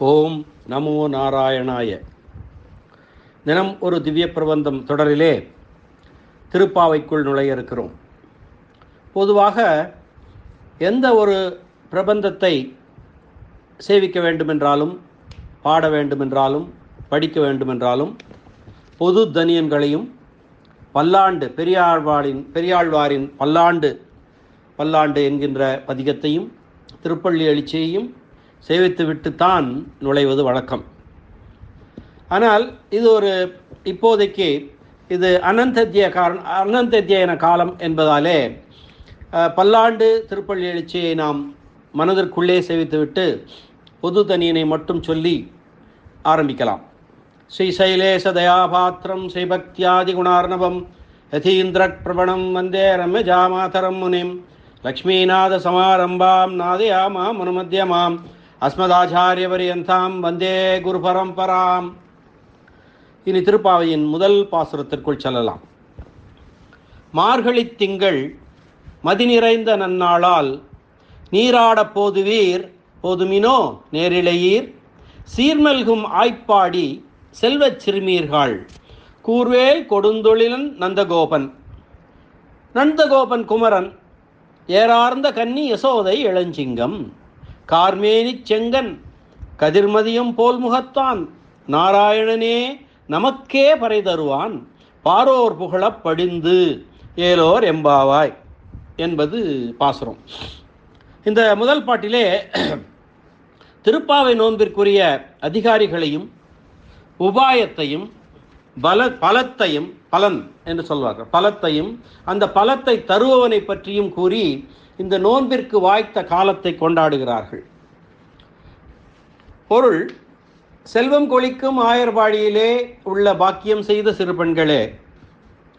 ஓம் நமோ நாராயணாய. தினம் ஒரு திவ்ய பிரபந்தம் தொடரிலே திருப்பாவைக்குள் நுழைய இருக்கிறோம். பொதுவாக எந்த ஒரு பிரபந்தத்தை சேவிக்க வேண்டுமென்றாலும் பாட வேண்டுமென்றாலும் படிக்க வேண்டுமென்றாலும் பொது தனியன்களையும் பல்லாண்டு பெரியாழ்வாரின் பெரியாழ்வாரின் பல்லாண்டு பல்லாண்டு என்கின்ற பதிகத்தையும் திருப்பள்ளி எழுச்சியையும் சேவித்துவிட்டுத்தான் நுழைவது வழக்கம். ஆனால் இது ஒரு இப்போதைக்கு இது அனந்தத்திய காரண அனந்தத்தியன காலம் என்பதாலே பல்லாண்டு திருப்பள்ளி எழுச்சியை நாம் மனதிற்குள்ளே சேவித்துவிட்டு பொது தனியனை மட்டும் சொல்லி ஆரம்பிக்கலாம். ஸ்ரீ சைலேச தயாபாத்திரம் ஸ்ரீபக்தியாதி குணார்ணவம் யதீந்திர பிரபணம் வந்தே ரம்யஜாமாதரம் முனிம் லக்ஷ்மீநாத சமாரம்பாம் நாதயாமாம் மனுமத்தியமாம் அஸ்மதாச்சாரியபரியந்தாம் வந்தே குரு பரம்பராம் இனி திருப்பாவையின் முதல் பாசுரத்திற்குள் செல்லலாம். மார்கழித் திங்கள் மதி நிறைந்த நன்னாளால் நீராடப் போதுவீர் போதுமினோ நேரிழையீர். சீர்மல்கும் ஆய்ப்பாடி செல்வச் சிறுமீர்கள் கூர்வேல் கொடுந்தொழிலன் நந்தகோபன். நந்தகோபன் குமரன் ஏறார்ந்த கன்னி யசோதை இளஞ்சிங்கம் கார்மேனிச் செங்கன் கதிர்மதியம் போல் முகத்தான் நாராயணனே நமக்கே பறை தருவான் பாரோர் புகழப் படிந்து ஏலோர் எம்பாவாய் என்பது பாசுரம். இந்த முதல் பாட்டிலே திருப்பாவை நோன்பிற்குரிய அதிகாரிகளையும் உபாயத்தையும் பல பலத்தையும் பலன் என்று சொல்வார்கள். பலத்தையும் அந்த பலத்தை தருபவனை பற்றியும் கூறி இந்த நோன்பிற்கு வாய்த்த காலத்தை கொண்டாடுகிறார்கள். பொருள் செல்வம் கொளிக்கும் ஆயர்பாடியிலே உள்ள பாக்கியம் செய்த சிறு பெண்களே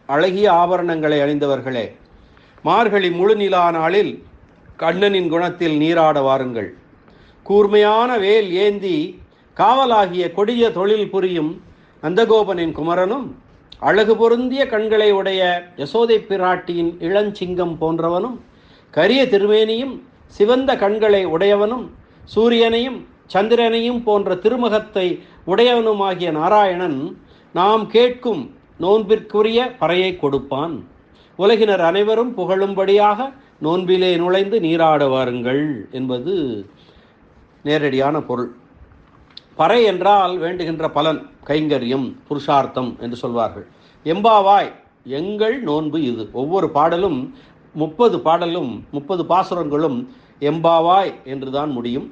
அழகிய ஆபரணங்களை அணிந்தவர்களே மார்கழி முழுநிலா நாளில் கண்ணனின் குணத்தில் நீராட வாருங்கள். கூர்மையான வேல் ஏந்தி காவலாகிய கொடிய தொழில் புரியும் நந்தகோபனின் குமரனும் அழகு பொருந்திய கண்களை உடைய யசோதை பிராட்டியின் இளஞ்சிங்கம் போன்றவனும் கரிய திருமேனியும் சிவந்த கண்களை உடையவனும் சூரியனையும் சந்திரனையும் போன்ற திருமுகத்தை உடையவனுமாகிய நாராயணன் நாம் கேட்கும் நோன்பிற்குரிய பறையை கொடுப்பான். உலகினர் அனைவரும் புகழும்படியாக நோன்பிலே நுழைந்து நீராட வாருங்கள் என்பது நேரடியான பொருள். பறை என்றால் வேண்டுகின்ற பலன் கைங்கரியம் புருஷார்த்தம் என்று சொல்வார்கள். எம்பாவாய் எங்கள் நோன்பு இது. ஒவ்வொரு பாடலும் முப்பது பாடலும் முப்பது பாசுரங்களும் எம்பாவாய் என்றுதான் முடியும்.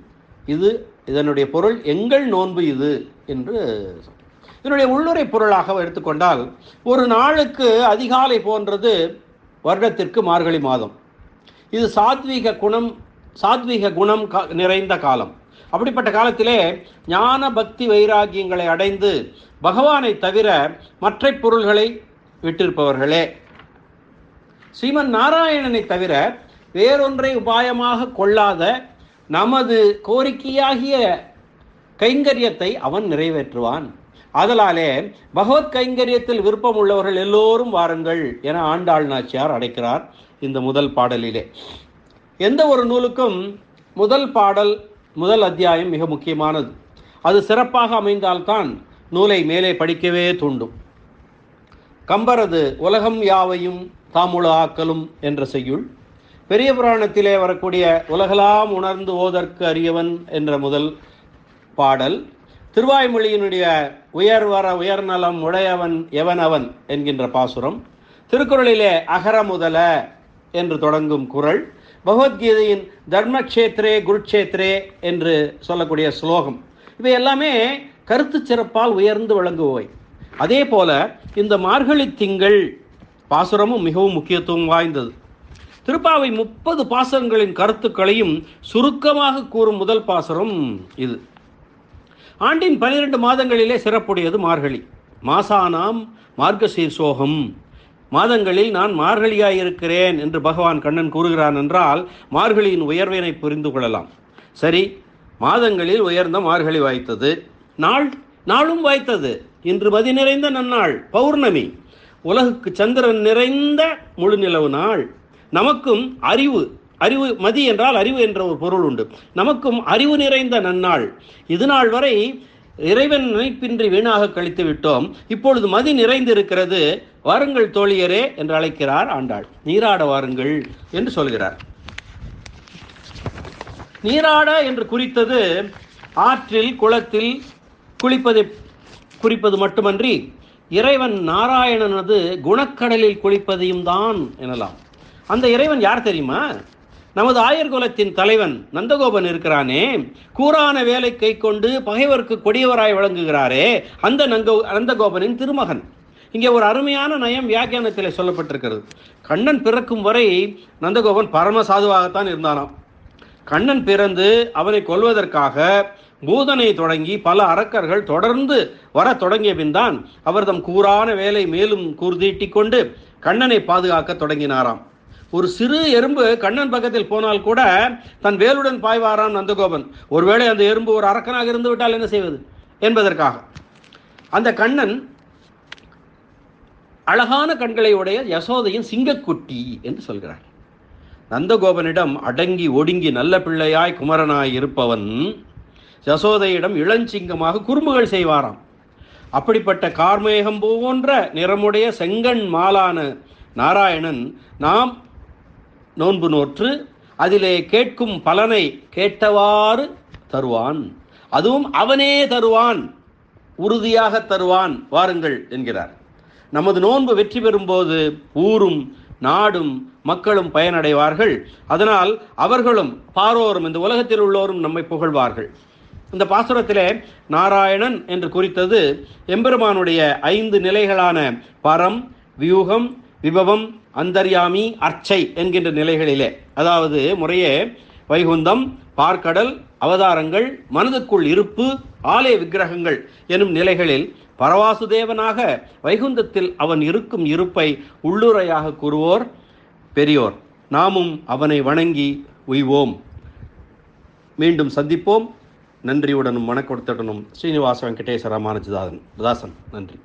இது இதனுடைய பொருள் எங்கள் நோன்பு இது என்று இதனுடைய உள்ளுரை பொருளாக எடுத்துக்கொண்டால் ஒரு நாளுக்கு அதிகாலை போன்றது வருடத்திற்கு மார்கழி மாதம். இது சாத்வீக குணம் சாத்வீக குணம் நிறைந்த காலம். அப்படிப்பட்ட காலத்திலே ஞான பக்தி வைராகியங்களை அடைந்து பகவானை தவிர மற்ற பொருள்களை விட்டிருப்பவர்களே. ஸ்ரீமன் நாராயணனை தவிர வேறொன்றை உபாயமாக கொள்ளாத நமது கோரிக்கையாகிய கைங்கரியத்தை அவன் நிறைவேற்றுவான். அதலாலே பகவத் கைங்கரியத்தில் விருப்பம் உள்ளவர்கள் எல்லோரும் வாருங்கள் என ஆண்டாள் நாச்சியார் அடைக்கிறார் இந்த முதல் பாடலிலே. எந்த ஒரு நூலுக்கும் முதல் பாடல் முதல் அத்தியாயம் மிக முக்கியமானது. அது சிறப்பாக அமைந்தால்தான் நூலை மேலே படிக்கவே தூண்டும். கம்பரது உலகம் யாவையும் தாமுழு ஆக்கலும் என்ற செய்யுள் பெரிய புராணத்திலே வரக்கூடிய உலகலாம் உணர்ந்து ஓதற்கு அறியவன் என்ற முதல் பாடல் திருவாய்மொழியினுடைய உயர் வர உயர்நலம் உடையவன் எவன் அவன் என்கின்ற பாசுரம் திருக்குறளிலே அகர முதல என்று தொடங்கும் குறள் பகவத்கீதையின் தர்மக்ஷேத்ரே குருக்ஷேத்ரே என்று சொல்லக்கூடிய ஸ்லோகம். இவை எல்லாமே கருத்து சிறப்பால் உயர்ந்து விளங்குவோய் அதே போல இந்த மார்கழி திங்கள் பாசுரமும் மிகவும் முக்கியத்துவம் வாய்ந்தது. திருப்பாவை முப்பது பாசுரங்களின் கருத்துக்களையும் சுருக்கமாக கூறும் முதல் பாசுரம் இது. ஆண்டின் பனிரெண்டு மாதங்களிலே சிறப்புடையது மார்கழி. மாசானாம் மார்கசீர்ஷோகம் மாதங்களில் நான் மார்கழியாயிருக்கிறேன் என்று பகவான் கண்ணன் கூறுகிறான் என்றால் மார்கழியின் உயர்வினை புரிந்து கொள்ளலாம். சரி மாதங்களில் உயர்ந்த மார்கழி வாய்த்தது. நாள் நாளும் வாய்த்தது. இன்று மதி நிறைந்த நன்னாள் பௌர்ணமி. உலகுக்கு சந்திரன் நிறைந்த முழு நிலவு நாள். நமக்கும் அறிவு அறிவு மதி என்றால் அறிவு என்ற ஒரு பொருள் உண்டு. நமக்கும் அறிவு நிறைந்த நன்னாள். இது நாள் வரை இறைவன் நினைப்பின்றி வீணாக கழித்து விட்டோம். இப்பொழுது மதி நிறைந்து இருக்கிறது வாருங்கள் தோழியரே என்று அழைக்கிறார் ஆண்டாள். நீராட வாருங்கள் என்று சொல்கிறார். நீராட என்று குறித்தது ஆற்றில் குளத்தில் குளிப்பதை குறிப்பது மட்டுமன்றி இறைவன் நாராயணனது குணக்கடலில் குளிப்பதையும் தான் எனலாம். அந்த இறைவன் யார் தெரியுமா? நமது ஆயர் குலத்தின் தலைவன் நந்தகோபன் இருக்கிறானே. கூறான வேலை கை கொண்டு பகைவருக்கு கொடியவராய் விளங்குகிறாரே. அந்த நங்கோ நந்தகோபனின் திருமகன். இங்கே ஒரு அருமையான நயம் வியாக்கியானத்தில் சொல்லப்பட்டிருக்கிறது. கண்ணன் பிறக்கும் வரை நந்தகோபன் பரம சாதுவாகத்தான் இருந்தானாம். கண்ணன் பிறந்து அவனை கொல்வதற்காக பூதனை தொடங்கி பல அரக்கர்கள் தொடர்ந்து வர தொடங்கிய பின்தான் அவர் தம் கூறான வேலை மேலும் கூர்தீட்டிக் கொண்டு கண்ணனை பாதுகாக்க தொடங்கினாராம். ஒரு சிறு எறும்பு கண்ணன் பக்கத்தில் போனால் கூட தன் வேலுடன் பாய்வாராம் நந்தகோபன். ஒருவேளை அந்த எறும்பு ஒரு அரக்கனாக இருந்து விட்டால் என்ன செய்வது? என்பதற்காக. அந்த கண்ணன் அழகான கண்களை உடைய யசோதையின் சிங்கக்குட்டி என்று சொல்கிறார். நந்தகோபனிடம் அடங்கி ஒடுங்கி நல்ல பிள்ளையாய் குமரனாய் இருப்பவன் யசோதையிடம் இளஞ்சிங்கமாக குறும்புகள் செய்வாராம். அப்படிப்பட்ட கார்மேகம் போன்ற நிறமுடைய செங்கண் மாலான நாராயணன் நாம் நோன்பு நோற்று அதிலே கேட்கும் பலனை கேட்டவாறு தருவான். அதுவும் அவனே தருவான் உறுதியாக தருவான் வாருங்கள் என்கிறார். நமது நோன்பு வெற்றி பெறும்போது ஊரும் நாடும் மக்களும் பயனடைவார்கள். அதனால் அவர்களும் பாரோரும் இந்த உலகத்தில் உள்ளோரும் நம்மை புகழ்வார்கள். இந்த பாசுரத்திலே நாராயணன் என்று குறித்தது எம்பெருமானுடைய ஐந்து நிலைகளான பரம் வியூகம் விபவம் அந்தர்யாமி அர்ச்சை என்கின்ற நிலைகளிலே. அதாவது முறையே வைகுந்தம் பார்க்கடல் அவதாரங்கள் மனதுக்குள் இருப்பு ஆலய விக்கிரகங்கள் எனும் நிலைகளில் பரவாசுதேவனாக வைகுந்தத்தில் அவன் இருக்கும் இருப்பை உள்ளுரையாக கூறுவோர் பெரியோர். நாமும் அவனை வணங்கி உய்வோம். மீண்டும் சந்திப்போம். நன்றியுடனும் வணக்கத்துடனும் ஸ்ரீனிவாச வெங்கடேஸ்வர ராமானுஜதாசன். தாசன் நன்றி.